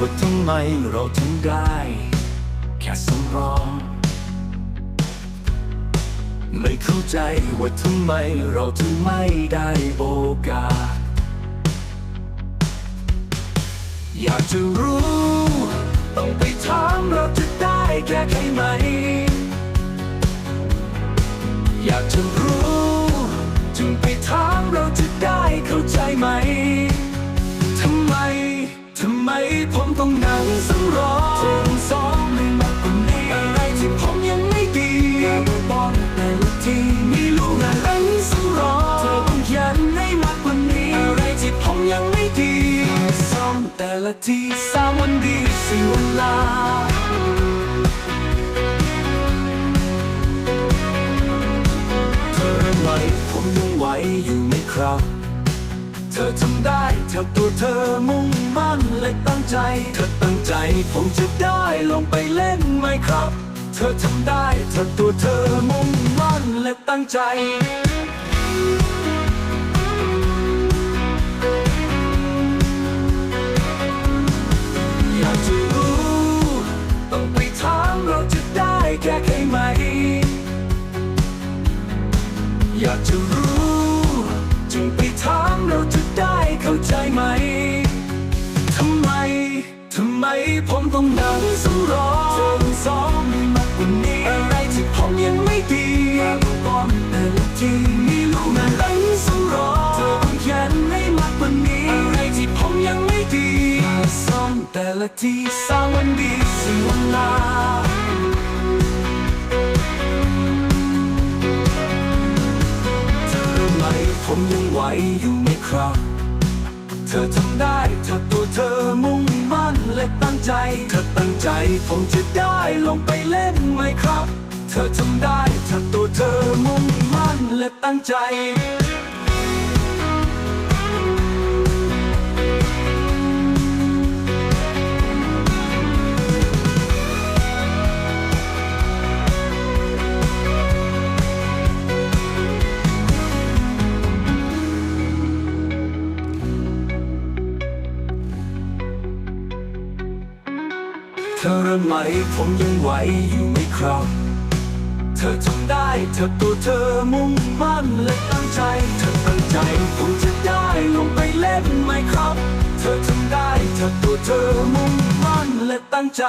ว่าทำไมเราถึงได้ แค่สำรอง ไม่เข้าใจว่าทำไมเราถึงไม่ได้โอกาส อยากจะรู้ ต้องไปถามเราจะได้แก้ไขไหม อยากจะรู้ จึงไปถามเราจะได้เข้าใจไหม ละทีสามวันดีสี่วันลาเธอรู้ไหมผมยังไหวอยู่ไหมครับ เธอทำได้เธอตัวเธอมุ่งมั่นและตั้งใจ เธอตั้งใจผมจะได้ลงไปเล่นไหมครับ เธอทำได้เธอตัวเธอมุ่งมั่นและตั้งใจ ต้องนั่งสำรองถึงสองไม่มากกว่านี้ อะไรที่ผมยังไม่ดีบอกแต่ละทีม่รู้นะนั่งสำรองเธอต้องยันให้มากกว่านี้ อะไรที่ผมยังไม่ดีซ่อมแต่ละทีสามวันดีสี่วันลาเธอรู้ไหมผมยังไหวอยู่ไหมครับ ธอทำได้ ถ้าตัวเธอมุ่งมั่นและตั้งใจ เธอตั้งใจผมจะได้ลงไปเล่นไหมครับ เธอทำได้ ถ้าตัวเธอมุ่งมั่นและตั้งใจ ธอรู้ไหมผมยังไหวอยู่ไหมครับ เธอทำได้เธอตัวเธอมุ่งมั่นและตั้งใจ เธอตั้งใจผมจะได้ลงไปเล่นไหมครับ เธอทำได้เธอตัวเธอมุ่งมั่นและตั้งใจ